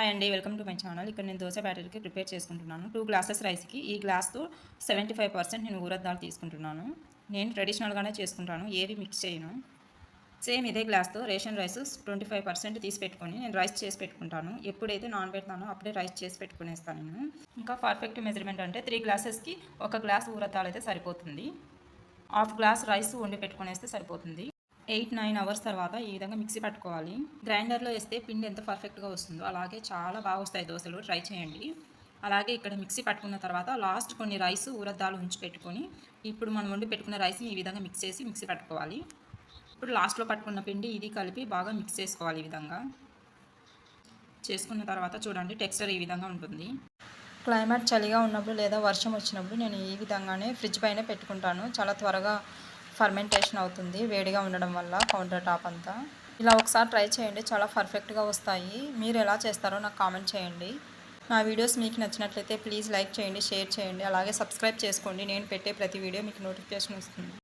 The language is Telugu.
హాయ్ అండి వెల్కమ్ టు మై ఛానల్ ఇక్కడ నేను దోశ బ్యాటర్కి ప్రిపేర్ చేసుకుంటున్నాను. టూ గ్లాసెస్ రైస్కి ఈ గ్లాస్తో సెవెంటీ ఫైవ్ పర్సెంట్ నేను ఊరద్దాలు తీసుకుంటున్నాను. నేను ట్రెడిషనల్గానే చేసుకుంటాను ఏవి మిక్స్ చేయను. సేమ్ ఇదే గ్లాస్తో ration rice twenty five percent తీసి పెట్టుకొని నేను రైస్ చేసి పెట్టుకుంటాను. ఎప్పుడైతే నాన్ పెడతానో అప్పుడే రైస్ చేసి పెట్టుకునేస్తాను నేను. ఇంకా పర్ఫెక్ట్ మెజర్మెంట్ అంటే త్రీ గ్లాసెస్కి ఒక గ్లాస్ ఊరద్దాలు అయితే సరిపోతుంది. హాఫ్ గ్లాస్ రైస్ వండి పెట్టుకునేస్తే సరిపోతుంది. ఎయిట్ నైన్ అవర్స్ తర్వాత ఈ విధంగా మిక్సీ పట్టుకోవాలి. గ్రైండర్లో వేస్తే పిండి ఎంత పర్ఫెక్ట్గా వస్తుందో అలాగే చాలా బాగా వస్తాయి దోశలు. ట్రై చేయండి. అలాగే ఇక్కడ మిక్సీ పట్టుకున్న తర్వాత లాస్ట్ కొన్ని రైస్ ఊరద్దాలు ఉంచి పెట్టుకొని ఇప్పుడు మనం వండి పెట్టుకున్న రైస్ని ఈ విధంగా మిక్స్ చేసి మిక్సీ పట్టుకోవాలి. ఇప్పుడు లాస్ట్లో పట్టుకున్న పిండి ఇది కలిపి బాగా మిక్స్ చేసుకోవాలి ఈ విధంగా. చేసుకున్న తర్వాత చూడండి టెక్స్చర్ ఈ విధంగా ఉంటుంది. క్లైమేట్ చలిగా ఉన్నప్పుడు లేదా వర్షం వచ్చినప్పుడు నేను ఈ విధంగానే ఫ్రిడ్జ్ పైన పెట్టుకుంటాను. చాలా త్వరగా ఫర్మెంటేషన్ అవుతుంది వేడిగా ఉండడం వల్ల కౌంటర్ టాప్ అంతా. ఇలా ఒకసారి ట్రై చేయండి చాలా పర్ఫెక్ట్గా వస్తాయి. మీరు ఎలా చేస్తారో నాకు కామెంట్ చేయండి. నా వీడియోస్ మీకు నచ్చినట్లయితే ప్లీజ్ లైక్ చేయండి షేర్ చేయండి. అలాగే సబ్స్క్రైబ్ చేసుకోండి. నేను పెట్టే ప్రతి వీడియో మీకు నోటిఫికేషన్ వస్తుంది.